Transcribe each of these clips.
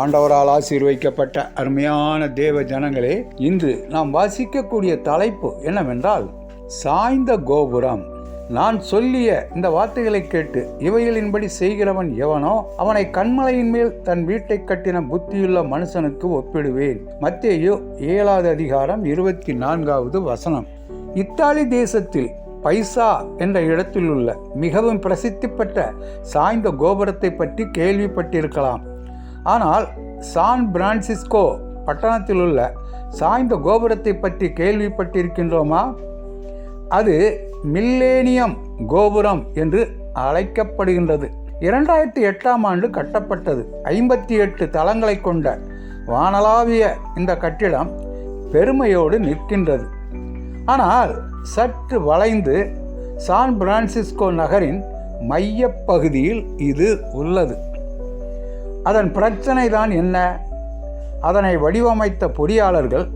ஆண்டவரால் ஆசீர்வைக்கப்பட்ட அருமையான தேவ ஜனங்களே இன்று நாம் வாசிக்கக்கூடிய தலைப்பு என்னவென்றால் சாய்ந்த கோபுரம். நான் சொல்லிய இந்த வார்த்தைகளை கேட்டு இவைகளின்படி செய்கிறவன் எவனோ அவனை கண்மலையின் மேல் தன் வீட்டை கட்டின புத்தியுள்ள மனுஷனுக்கு ஒப்பிடுவேன். மத்தேயோ ஏழாவது அதிகாரம் இருபத்தி நான்காவது வசனம். இத்தாலி தேசத்தில் பைசா என்ற இடத்தில் உள்ள மிகவும் பிரசித்தி பெற்ற சாய்ந்த கோபுரத்தை பற்றி கேள்விப்பட்டிருக்கலாம். ஆனால் சான் பிரான்சிஸ்கோ பட்டணத்தில் உள்ள சாய்ந்த கோபுரத்தை பற்றி கேள்விப்பட்டிருக்கின்றோமா? அது மில்லேனியம் கோபுரம் என்று அழைக்கப்படுகின்றது. இரண்டாயிரத்தி எட்டாம் ஆண்டு கட்டப்பட்டது. ஐம்பத்தி எட்டு தளங்களை கொண்ட வானளாவிய இந்த கட்டிடம் பெருமையோடு நிற்கின்றது. ஆனால் சற்று வளைந்து சான் பிரான்சிஸ்கோ நகரின் மையப்பகுதியில் இது உள்ளது. அதன் பிரச்சனை தான் என்ன? அதனை வடிவமைத்த பொறியாளர்கள்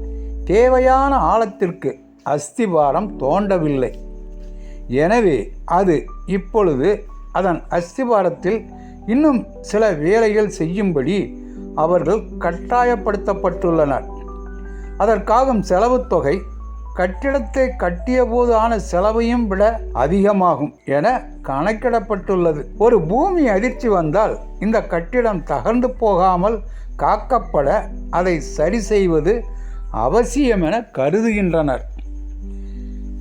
தேவையான ஆழத்திற்கு அஸ்திபாரம் தோண்டவில்லை எனவே அது இப்பொழுது அதன் அஸ்திபாரத்தில் இன்னும் சில வேலைகள் செய்யும்படி அவர்கள் கட்டாயப்படுத்தப்பட்டுள்ளனர். அதற்காகும் செலவுத் தொகை கட்டிடத்தை கட்டியபோது ஆன செலவையும் விட அதிகமாகும் என கணக்கிடப்பட்டுள்ளது. ஒரு பூமி அதிர்ச்சி வந்தால் இந்த கட்டிடம் தகர்ந்து போகாமல் காக்கப்பட அதை சரி செய்வது அவசியம் என கருதுகின்றனர்.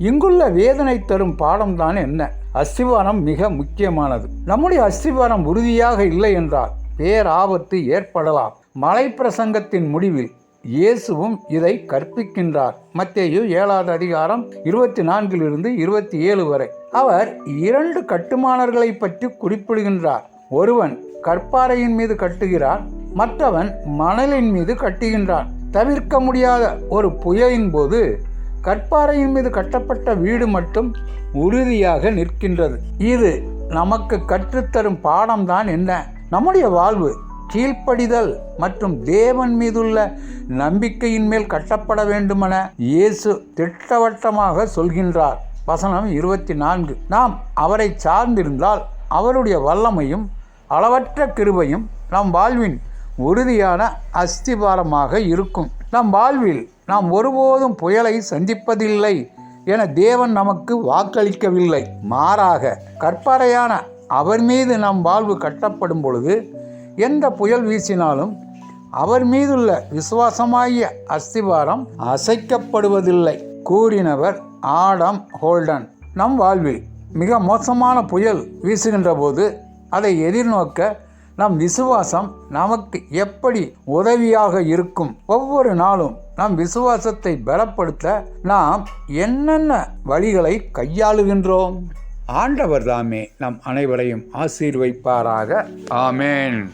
இங்குள்ள வேதனை தரும் பாடம்தான் என்ன? அஸ்திவாரம் மிக முக்கியமானது. நம்முடைய அஸ்திவாரம் உறுதியாக இல்லை என்றால் பேராபத்து ஏற்படலாம். மலை பிரசங்கத்தின் முடிவில் இயேசுவும் இதை கற்பிக்கின்றார். மத்தேயு ஏழாவது அதிகாரம் இருபத்தி நான்கிலிருந்து இருபத்தி ஏழு வரை. அவர் இரண்டு கட்டுமானர்களை பற்றி குறிப்பிடுகின்றார். ஒருவன் கற்பாறையின் மீது கட்டுகிறான் மற்றவன் மணலின் மீது கட்டுகின்றான் தவிர்க்க முடியாத ஒரு புயலின் போது கற்பாறையின் மீது கட்டப்பட்ட வீடு மட்டும் உறுதியாக நிற்கின்றது. இது நமக்கு கற்றுத்தரும் பாடம்தான் என்ன? நம்முடைய வாழ்வு கீழ்ப்படிதல் மற்றும் தேவன் மீதுள்ள நம்பிக்கையின் மேல் கட்டப்பட வேண்டுமென இயேசு திட்டவட்டமாக சொல்கின்றார். வசனம் இருபத்தி நான்கு நாம் அவரை சார்ந்திருந்தால் அவருடைய வல்லமையும் அளவற்ற கிருபையும் நம் வாழ்வின் உறுதியான அஸ்திபாரமாக இருக்கும். நம் வாழ்வில் நாம் ஒருபோதும் புயலை சந்திப்பதில்லை என தேவன் நமக்கு வாக்களிக்கவில்லை. மாறாக கற்பாறையான அவர் மீது நம் வாழ்வு கட்டப்படும் பொழுது எந்த புயல் வீசினாலும் அவர் மீதுள்ள விசுவாசமாகிய அஸ்திவாரம் அசைக்கப்படுவதில்லை. கூறினவர் ஆடம் ஹோல்டன். நம் வாழ்வில் மிக மோசமான புயல் வீசுகின்ற போது அதை எதிர்நோக்க நம் விசுவாசம் நமக்கு எப்படி உதவியாக இருக்கும்? ஒவ்வொரு நாளும் நம் விசுவாசத்தை பலப்படுத்த நாம் என்னென்ன வழிகளை கையாளுகின்றோம்? ஆண்டவர் தாமே நம் அனைவரையும் ஆசீர்வைப்பாராக. ஆமேன்.